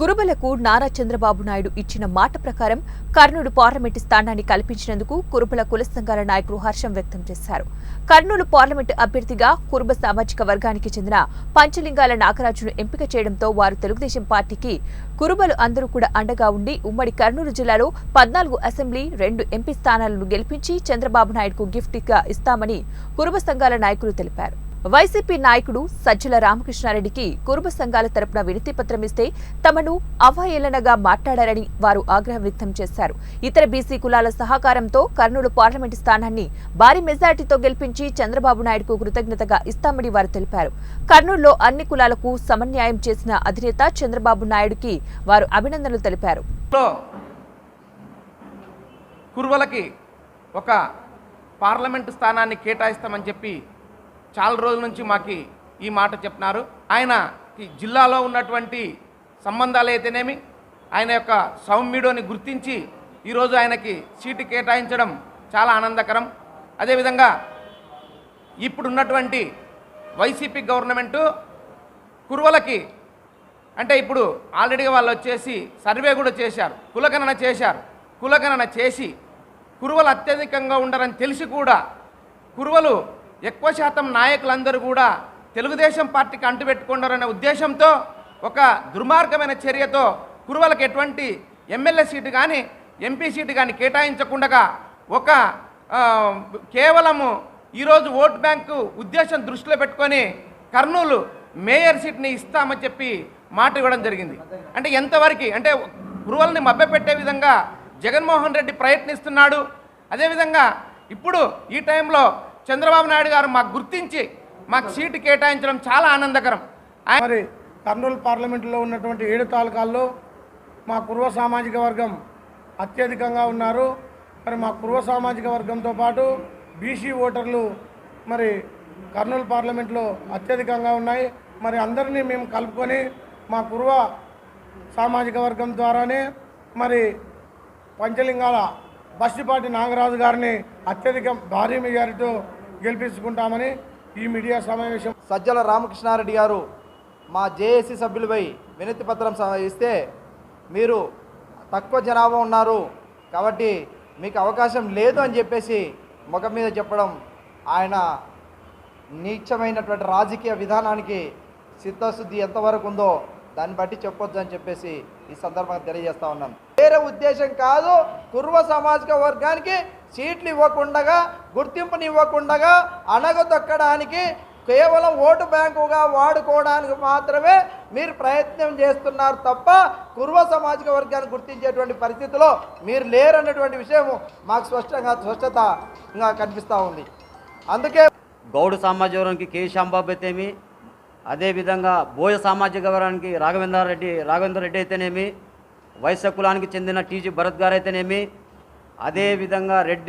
కురుబలకు నారా చంద్రబాబు నాయుడు ఇచ్చిన మాట ప్రకారం కర్నూలు పార్లమెంటు స్థానాన్ని కల్పించినందుకు కురుబల కుల సంఘాల నాయకులు హర్షం వ్యక్తం చేశారు. కర్నూలు పార్లమెంటు అభ్యర్థిగా కురుబ సామాజిక వర్గానికి చెందిన పంచలింగాల నాగరాజును ఎంపిక చేయడంతో వారు తెలుగుదేశం పార్టీకి కురుబలు అందరూ కూడా అండగా ఉండి ఉమ్మడి కర్నూలు జిల్లాలో పద్నాలుగు అసెంబ్లీ రెండు ఎంపీ స్థానాలను గెలిపించి చంద్రబాబు నాయుడుకు గిఫ్ట్గా ఇస్తామని కురుబ సంఘాల నాయకులు తెలిపారు. వైసీపీ నాయకుడు సజ్జల రామకృష్ణారెడ్డికి కురుబ సంఘాల తరపున వినతి పత్రం ఇస్తే తమను అవహేళనగా మాట్లాడారని వారు ఆగ్రహం వ్యక్తం చేశారు. ఇతర బీసీ కులాల సహకారంతో కర్నూలు పార్లమెంటు స్థానాన్ని భారీ మెజార్టీతో గెలిపించి చంద్రబాబు నాయుడుకు కృతజ్ఞతగా ఇస్తామని వారు తెలిపారు. కర్నూలులో అన్ని కులాలకు సమన్యాయం చేసిన అధినేత చంద్రబాబు నాయుడుకి వారు అభినందనలు తెలిపారు. ఒక పార్లమెంటు స్థానాన్ని కేటాయిస్తామని చెప్పి చాలా రోజుల నుంచి మాకు ఈ మాట చెప్పినారు. ఆయన ఈ జిల్లాలో ఉన్నటువంటి సంబంధాలు అయితేనేమి ఆయన యొక్క సౌమ్యుడుని గుర్తించి ఈరోజు ఆయనకి సీటు కేటాయించడం చాలా ఆనందకరం. అదేవిధంగా ఇప్పుడున్నటువంటి వైసీపీ గవర్నమెంటు కురువలకి అంటే ఇప్పుడు ఆల్రెడీగా వాళ్ళు వచ్చేసి సర్వే కూడా చేశారు కులగణన చేశారు. కులగణన చేసి కురువలు అత్యధికంగా ఉండరని తెలిసి కూడా కురువలు ఎక్కువ శాతం నాయకులందరూ కూడా తెలుగుదేశం పార్టీకి అంటుపెట్టుకున్నారనే ఉద్దేశంతో ఒక దుర్మార్గమైన చర్యతో కురువలకు ఎటువంటి ఎమ్మెల్యే సీటు కానీ ఎంపీ సీటు కానీ కేటాయించకుండా ఒక కేవలము ఈరోజు ఓట్ బ్యాంకు ఉద్దేశం దృష్టిలో పెట్టుకొని కర్నూలు మేయర్ సీట్ని ఇస్తామని చెప్పి మాట ఇవ్వడం జరిగింది. అంటే ఎంతవరకు అంటే కురువల్ని మభ్యపెట్టే విధంగా జగన్మోహన్ రెడ్డి ప్రయత్నిస్తున్నాడు. అదేవిధంగా ఇప్పుడు ఈ టైంలో చంద్రబాబు నాయుడు గారు మాకు గుర్తించి మాకు సీటు కేటాయించడం చాలా ఆనందకరం. మరి కర్నూలు పార్లమెంటులో ఉన్నటువంటి ఏడు తాలూకాల్లో మా పూర్వ సామాజిక వర్గం అత్యధికంగా ఉన్నారు. మరి మా పూర్వ సామాజిక వర్గంతో పాటు బీసీ ఓటర్లు మరి కర్నూలు పార్లమెంట్లో అత్యధికంగా ఉన్నాయి. మరి అందరినీ మేము కలుపుకొని మా పూర్వ సామాజిక వర్గం ద్వారానే మరి పంచలింగాల బస్టిపాటి నాగరాజు గారిని అత్యధిక భారీ మెజారిటీతో గెలిపించుకుంటామని ఈ మీడియా సమావేశం. సజ్జల రామకృష్ణారెడ్డి గారు మా జేఏసీ సభ్యులపై వినతి పత్రం ఇస్తే మీరు తక్కువ జనాభా ఉన్నారు కాబట్టి మీకు అవకాశం లేదు అని చెప్పేసి ముఖం మీద చెప్పడం ఆయన నీచమైనటువంటి రాజకీయ విధానానికి సిద్ధశుద్ధి ఎంతవరకు ఉందో దాన్ని బట్టి చెప్పొచ్చు అని చెప్పేసి ఈ సందర్భంగా తెలియజేస్తా ఉన్నాను. వేరే ఉద్దేశం కాదు కుర్వ సామాజిక వర్గానికి సీట్లు ఇవ్వకుండగా గుర్తింపుని ఇవ్వకుండగా అణగదొక్కడానికి కేవలం ఓటు బ్యాంకుగా వాడుకోవడానికి మాత్రమే మీరు ప్రయత్నం చేస్తున్నారు తప్ప కుర్వ సామాజిక వర్గాన్ని గుర్తించేటువంటి పరిస్థితిలో మీరు లేరన్నటువంటి విషయం మాకు స్పష్టంగా స్పష్టతగా కనిపిస్తూ ఉంది. అందుకే గౌడు సామాజిక వర్గానికి కె. శాంబాబు అయితేమి అదేవిధంగా బోయ సామాజిక వర్గానికి రాఘవేంద్ర రెడ్డి రాఘవేంద్ర రెడ్డి అయితేనేమి వైశ్య కులానికి చెందిన టీజీ భరత్ గారు అయితేనేమి అదేవిధంగా రెడ్డి